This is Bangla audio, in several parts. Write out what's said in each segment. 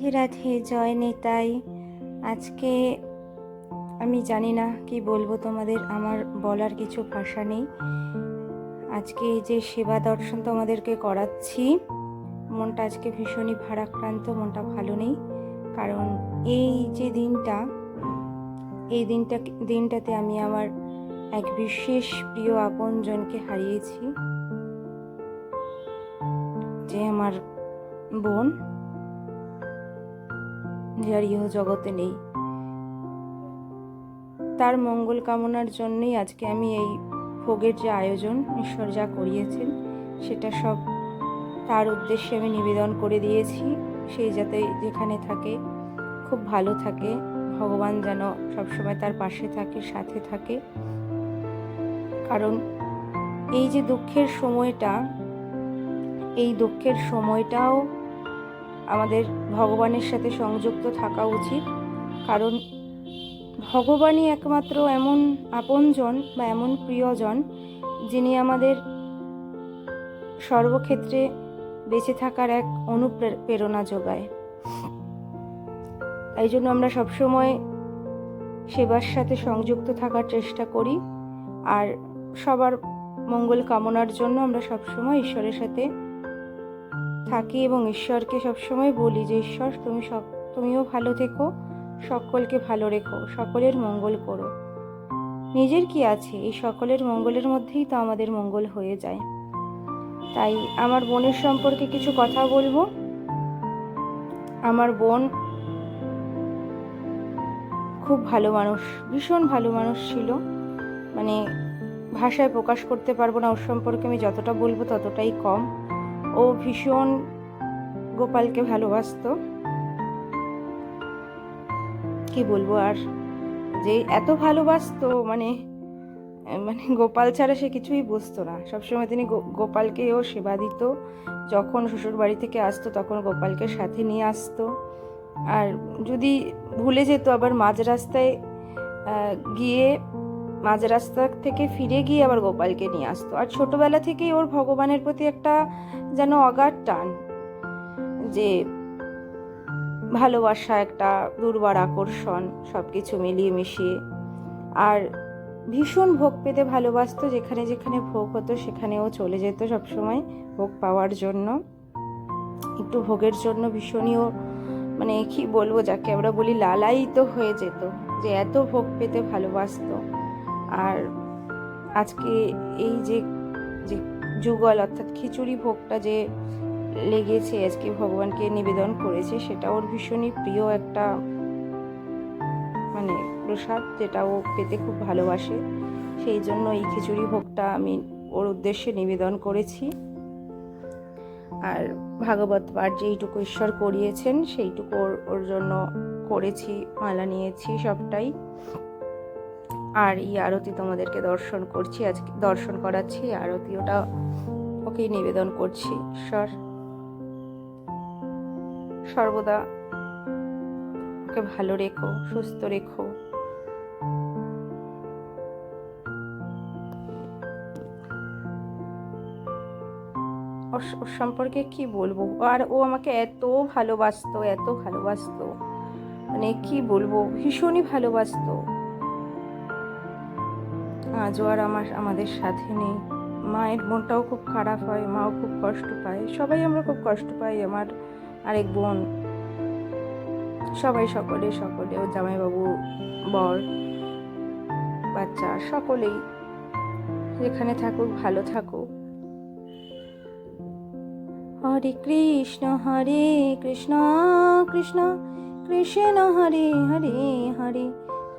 রাধে রাধে, জয় নেতাই। আজকে আমি জানি না কি বলব তোমাদের, আমার বলার কিছু ভাষা নেই। আজকে যে সেবা দর্শন তোমাদেরকে করাচ্ছি, মনটা আজকে ভীষণই ভারাক্রান্ত, মনটা ভালো নেই। কারণ এই যে দিনটা, এই দিনটা, দিনটাতে আমি আমার এক বিশেষ প্রিয় আপনজনকে হারিয়েছি, যে আমার বোন। যে আর ইহ জগতে নেই। তার মঙ্গল কামনার জন্যই আজকে আমি এই ভোগের যে আয়োজন ঈশ্বর যা করিয়েছেন, সেটা সব তার উদ্দেশ্যে আমি নিবেদন করে দিয়েছি। সেই যাতে যেখানে থাকে, খুব ভালো থাকে। ভগবান যেন সবসময় তার পাশে থাকে, সাথে থাকে। কারণ এই যে দুঃখের সময়টা, এই দুঃখের সময়টাও আমাদের ভগবানের সাথে সংযুক্ত থাকা উচিত। কারণ ভগবানই একমাত্র এমন আপনজন বা এমন প্রিয়জন যিনি আমাদের সর্বক্ষেত্রে বেঁচে থাকার এক অনুপ্রেরণা যোগায়। তাই জন্য আমরা সবসময় সেবার সাথে সংযুক্ত থাকার চেষ্টা করি আর সবার মঙ্গল কামনার জন্য আমরা সবসময় ঈশ্বরের সাথে থাকি এবং ঈশ্বরকে সবসময় বলি যে, ঈশ্বর, তুমি সব, তুমিও ভালো থেকো, সকলকে ভালো রেখো, সকলের মঙ্গল করো। নিজের কি আছে? এই সকলের মঙ্গলের মধ্যেই তো আমাদের মঙ্গল হয়ে যায়। তাই আমার বোনের সম্পর্কে কিছু কথা বলব? আমার বোন খুব ভালো মানুষ, ভীষণ ভালো মানুষ ছিল। মানে ভাষায় প্রকাশ করতে পারব না ওর সম্পর্কে, আমি যতটা বলব ততটাই কম। ও ভীষণ গোপালকে ভালোবাসতো। কি বলব আর? যে এত ভালোবাসতো মানে মানে গোপাল ছাড়া সে কিছুই বুঝতো না। সবসময় তিনি গোপালকেও সেবা দিত। যখন শ্বশুর বাড়ি থেকে আসতো, তখন গোপালকে সাথে নিয়ে আসতো। আর যদি ভুলে যেত আবার মাঝ রাস্তায় গিয়ে মাঝ রাস্তা থেকে ফিরে গিয়ে আবার গোপালকে নিয়ে আসতো। আর ছোটবেলা থেকেই ওর ভগবানের প্রতি একটা যেন অগাধ টান, যে ভালোবাসা, একটা দুর্বার আকর্ষণ সব কিছু মিলিয়ে মিশিয়ে। আর ভীষণ ভোগ পেতে ভালোবাসতো, যেখানে যেখানে ভোগ হতো সেখানেও চলে যেত সবসময় ভোগ পাওয়ার জন্য। একটু ভোগের জন্য ভীষণই মানে কি বলব, যাকে আমরা বলি লালাই তো হয়ে যেত, যে এত ভোগ পেতে ভালোবাসতো। আর আজকে এই যে যে যুগল অর্থাৎ খিচুড়ি ভোগটা যে লেগেছে, আজকে ভগবানকে নিবেদন করেছে, সেটা ওর ভীষণই প্রিয় একটা মানে প্রসাদ যেটা ও পেতে খুব ভালোবাসে। সেই জন্য এই খিচুড়ি ভোগটা আমি ওর উদ্দেশ্যে নিবেদন করেছি। আর ভাগবত পাঠ যেইটুকু ঈশ্বর করিয়েছেন, সেইটুকু ওর ওর জন্য করেছি, মালা নিয়েছি সবটাই। আর এই আরতি তোমাদেরকে দর্শন করছি, আজকে দর্শন করাচ্ছি আরতি ওটা ওকেই নিবেদন করছি। ঈশ্বর, সর্বদা ওকে ভালো রেখো, সুস্থ রেখো। ওর সম্পর্কে কি বলব? আর ও আমাকে এত ভালোবাসতো এত ভালোবাসতো। মানে কি বলব? ভীষণই ভালোবাসতো। আজও আর আমার, আমাদের সাথে নেই। মায়ের মনটাও খুব খারাপ হয়, মাও খুব কষ্ট পায়। সবাই আমরা খুব কষ্ট পাই, আমার আরেক বোন। সবাই সকলে সকলে ও জামাইবাবু, বর, বাচ্চা, সকলেই যেখানে থাকুক, ভালো থাকুক। হরে কৃষ্ণ হরে কৃষ্ণ কৃষ্ণ কৃষ্ণ, হরে হরে হরে।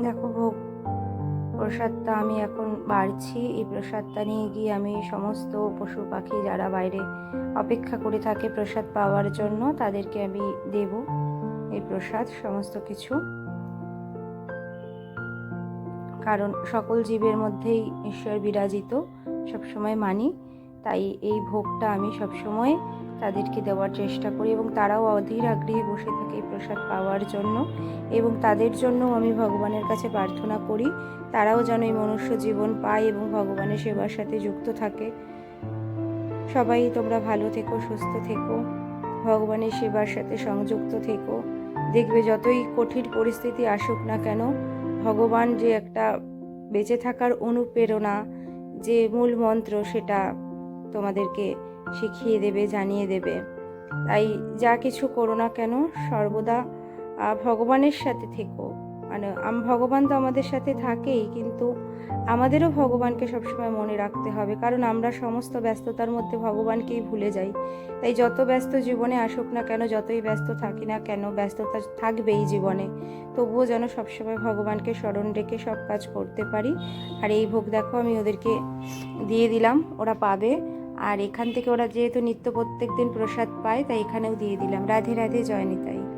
দেখো ভোগ। প্রসাদটা আমি এখন বাড়ছি। এই প্রসাদটা নিয়ে গিয়ে আমি সমস্ত পশু পাখি যারা বাইরে অপেক্ষা করে থাকে প্রসাদ পাওয়ার জন্য, তাদেরকে আমি দেব এই প্রসাদ, সমস্ত কিছু। কারণ সকল জীবের মধ্যেই ঈশ্বর বিরাজিত, সবসময় মানি। তাই এই ভোগটা আমি সবসময় তাদেরকে দেওয়ার চেষ্টা করি এবং তারাও অধীর আগ্রহে বসে থাকে এই প্রসাদ পাওয়ার জন্য এবং তাদের জন্য আমি ভগবানের কাছে প্রার্থনা করি। তারাও যেন এই মনুষ্য জীবন পায় এবং ভগবানের সেবার সাথে যুক্ত থাকে। সবাই তোমরা ভালো থেকো, সুস্থ থেকো, ভগবানের সেবার সাথে সংযুক্ত থেকো। দেখবে যতই কঠিন পরিস্থিতি আসুক না কেন, ভগবান যে একটা বেঁচে থাকার অনুপ্রেরণা, যে মূল মন্ত্র সেটা তোমাদেরকে শিখিয়ে দেবে, জানিয়ে দেবে। তাই যা কিছু করো না কেন, সর্বদা ভগবানের সাথে থেকো। মানে ভগবান তো আমাদের সাথে থাকেই, কিন্তু আমাদেরও ভগবানকে সবসময় মনে রাখতে হবে। কারণ আমরা সমস্ত ব্যস্ততার মধ্যে ভগবানকেই ভুলে যাই। তাই যত ব্যস্ত জীবনে আসুক না কেন, যতই ব্যস্ত থাকি না কেন, ব্যস্ততা থাকবেই জীবনে। তবুও যেন সবসময় ভগবানকে স্মরণ রেখে সব কাজ করতে পারি। আর এই ভোগ দেখো, আমি ওদেরকে দিয়ে দিলাম, ওরা পাবে। আর এখান থেকে ওরা যেহেতু নিত্য প্রত্যেক দিন প্রসাদ পায়, তাই এখানেও দিয়ে দিলাম। রাধে রাধে, জয় নিতাই।